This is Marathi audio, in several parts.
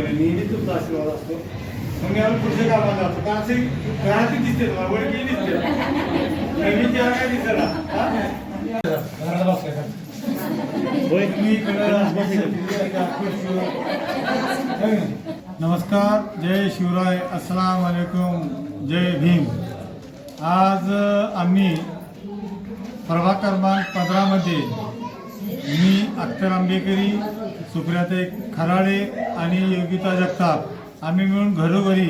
नेहमी तुमचा आशीर्वाद असतो. मग मी आम्ही पुढच्या कामाला जातो. का असे घरातली दिसते तुम्हाला वडकी दिसते. नेहमी चेहरा काय दिसला हा? नमस्कार जय शिवराय अस्सलाम वालेकुम जय भीम. आज आम्ही प्रभाग क्रमांक पंधरामध्ये मी अख्तर आंबेकरी सुप्रियाते खराडे आणि योगिता जगताप. आम्ही मिळून घरोघरी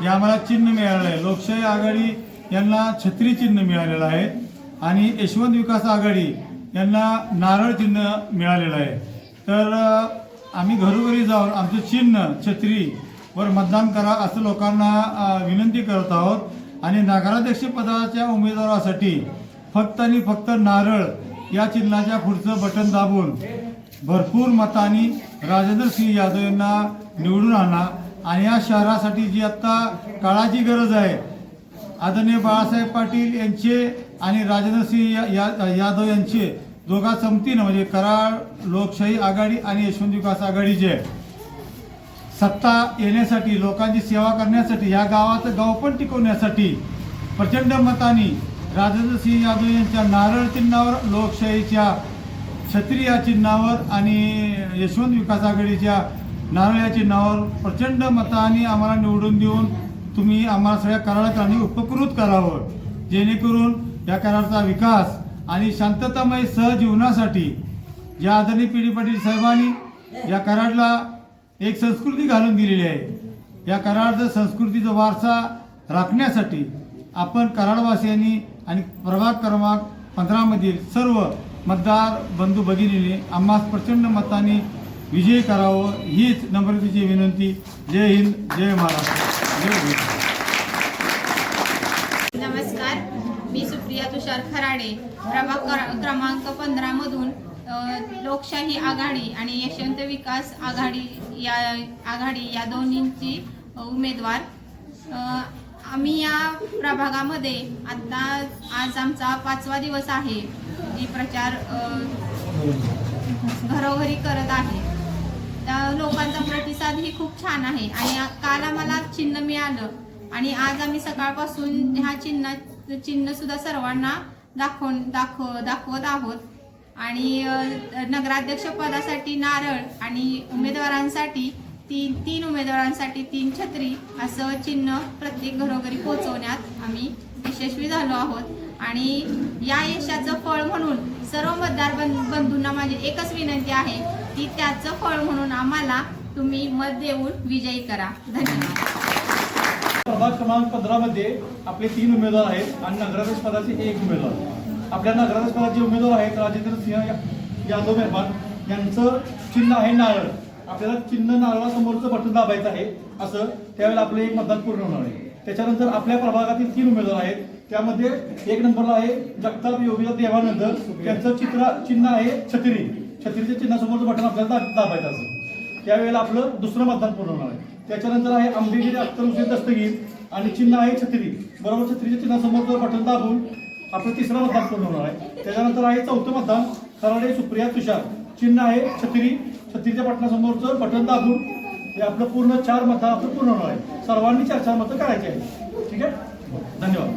हे आम्हाला चिन्ह मिळालं आहे. लोकशाही आघाडी यांना छत्री चिन्ह मिळालेलं आहे आणि यशवंत विकास आघाडी यांना नारळ चिन्ह मिळालेलं आहे. तर आम्ही घरोघरी जाऊन आमचं चिन्ह छत्रीवर मतदान करा असं लोकांना विनंती करत आहोत. आणि नगराध्यक्ष पदाच्या उमेदवारासाठी फक्त आणि फक्त नारळ या चिन्हाच्या पुढचं बटन दाबून भरपूर मतांनी राजेंद्र सिंह यादव यांना निवडून आणा. आणि या शहरासाठी जी आत्ता काळाची गरज आहे आदरणीय बाळासाहेब पाटील यांचे आणि राजेंद्र सिंह या- या- यादव यांचे दोघा संमतीनं म्हणजे कराड लोकशाही आघाडी आणि यशवंत विकास आघाडीचे सत्ता येण्यासाठी लोकांची सेवा करण्यासाठी या गावाचं गाव पण टिकवण्यासाठी प्रचंड मतांनी राजेंद्र सिंह यादव यांच्या नारळ चिन्हावर लोकशाहीच्या क्षत्रिया या चिन्हावर आणि यशवंत विकास आघाडीच्या नारळ या चिन्हावर प्रचंड मतांनी आम्हाला निवडून देऊन तुम्ही आम्हाला सगळ्या कराडकरांनी उपकृत करावं. जेणेकरून या कराडचा विकास आणि शांततामय सहजीवनासाठी या आदरणीय पिढी पाटील साहेबांनी या कराडला एक संस्कृती घालून दिलेली आहे. या कराडचा संस्कृतीचा वारसा राखण्यासाठी आपण कराडवासियांनी आणि प्रभाग क्रमांक पंधरामधील सर्व मतदार बंधू भगिनीने आम्हास प्रचंड मताने विजयी करावं हीच नम्रतेची विनंती. जय हिंद जय महाराष्ट्र. जय हिंद नमस्कार. मी सुप्रिया तुषार खराडे. क्रमांक क्रमांक पंधरा मधून लोकशाही आघाडी आणि यशवंत विकास आघाडी या आघाडी या दोन्हींची उमेदवार. आम्ही या प्रभागामध्ये आता आज आमचा पाचवा दिवस आहे. जी प्रचार घरोघरी करत आहे. त्या लोकांचा प्रतिसाद ही खूप छान आहे. आणि काल आम्हाला चिन्ह मिळालं. आणि आज आम्ही सकाळपासून ह्या चिन्ह चिन्ह सुद्धा सर्वांना दाखवून दाखव दाखवत आहोत. आणि नगराध्यक्ष पदासाठी नारळ आणि उमेदवारांसाठी तीन तीन उमेदवारांसाठी तीन छत्री असं चिन्ह प्रत्येक घरोघरी पोहोचवण्यात आम्ही यशस्वी झालो आहोत. आणि या यशाचं फळ म्हणून सर्व मतदार बन बंधूंना माझी एकच विनंती आहे की त्याचं फळ म्हणून आम्हाला तुम्ही मत देऊन विजयी करा. धन्यवाद. प्रभाग क्रमांक पंधरा मध्ये आपले तीन उमेदवार आहेत आणि नगराध्यक्ष पदाचे एक उमेदवार. आपल्या नगराध्यक्ष पदाचे उमेदवार आहेत राजेंद्र सिंह यादव मेहमान यांचं चिन्ह आहे नारळ. आपल्याला चिन्ह नारळासमोरचं बटन दाबायचं आहे असं त्यावेळेला आपलं एक मतदान पूर्ण होणार आहे. त्याच्यानंतर आपल्या प्रभागातील तीन उमेदवार आहेत. त्यामध्ये एक नंबरला आहे जगताप योगीला देवानंद त्यांचं चित्र चिन्ह आहे छत्री. छत्रीच्या चिन्हासमोरचं बटन आपल्याला दाबायचं असं. त्यावेळेला आपलं दुसरं मतदान पूर्ण होणार आहे. त्याच्यानंतर आहे आंबेगिरी अख्तर हुसेन दस्तगीर आणि चिन्ह आहे छत्री. बरोबर छत्रीच्या चिन्हासमोरचं बटन दाबून आपलं तिसरं मतदान पूर्ण होणार आहे. त्याच्यानंतर आहे चौथं मतदान खराडे सुप्रिया तुषार. चिन्ह आहे छत्री. छत्रीच्या बटनासमोरचं बटन दाबून हे आपलं पूर्ण चार मतं आपलं पूर्ण होणार आहे. सर्वांनी चार चार मतं करायची आहे ठीक आहे? धन्यवाद.